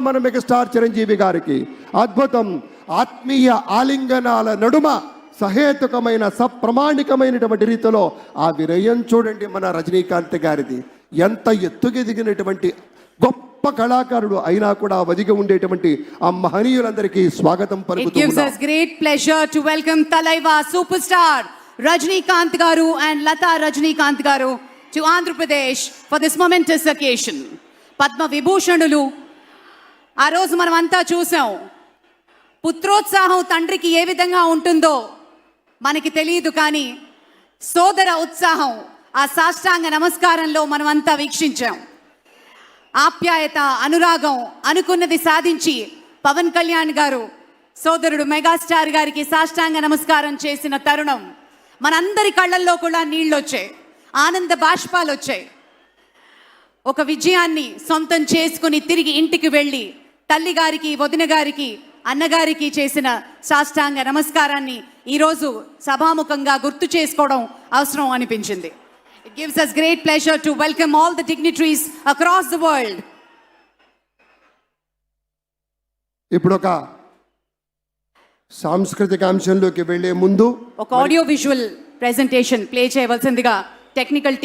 మన మెగాస్టార్ చిరంజీవి గారికి అద్భుతం ఆత్మీయ ఆలింగనాల నడుమ సహేతుకమైన సప్రమాణికమైనటువంటి రీతిలో ఆ వినయం చూడండి మన రజనీకాంత్ గారిది ఎంత ఎత్తుకెదిగినటువంటి గొప్ప కళాకారుడు అయినా కూడా ఒదిగి ఉండేటువంటి ఆ మహనీయులందరికీ స్వాగతం It పలుకుతూ gives ఉన్నాం. us great pleasure to welcome Talaiva superstar Rajnikant Garu and Lata Rajnikant Garu to Andhra Pradesh for this momentous occasion. Padma విభూషణులు ఆ రోజు మనం అంతా చూసాం. పుత్రోత్సాహం తండ్రికి ఏ విధంగా ఉంటుందో మనకి తెలియదు కానీ సోదర ఉత్సాహం ఆ సాష్టాంగ నమస్కారంలో మనం అంతా వీక్షించాం. ఆప్యాయత అనురాగం అనుకున్నది సాధించి పవన్ కళ్యాణ్ గారు సోదరుడు మెగాస్టార్ గారికి సాష్టాంగ నమస్కారం చేసిన తరుణం మనందరి కళ్ళల్లో కూడా నీళ్ళు వచ్చాయి ఆనంద బాష్పాలు వచ్చాయి ఒక విజయాన్ని సొంతం చేసుకుని తిరిగి ఇంటికి వెళ్ళి తల్లి గారికి వదిన గారికి అన్నగారికి చేసిన సాష్టాంగ నమస్కారాన్ని ఈరోజు సభాముఖంగా గుర్తు చేసుకోవడం అవసరం అనిపించింది. It gives us great pleasure to welcome all the dignitaries across the world ఇప్పుడు ఒక సాంస్కృతిక అంశంలోకి వెళ్ళే ముందు ఒక ఆడియో విజువల్ ప్రెజెంటేషన్ ప్లే చేయవలసిందిగా టెక్నికల్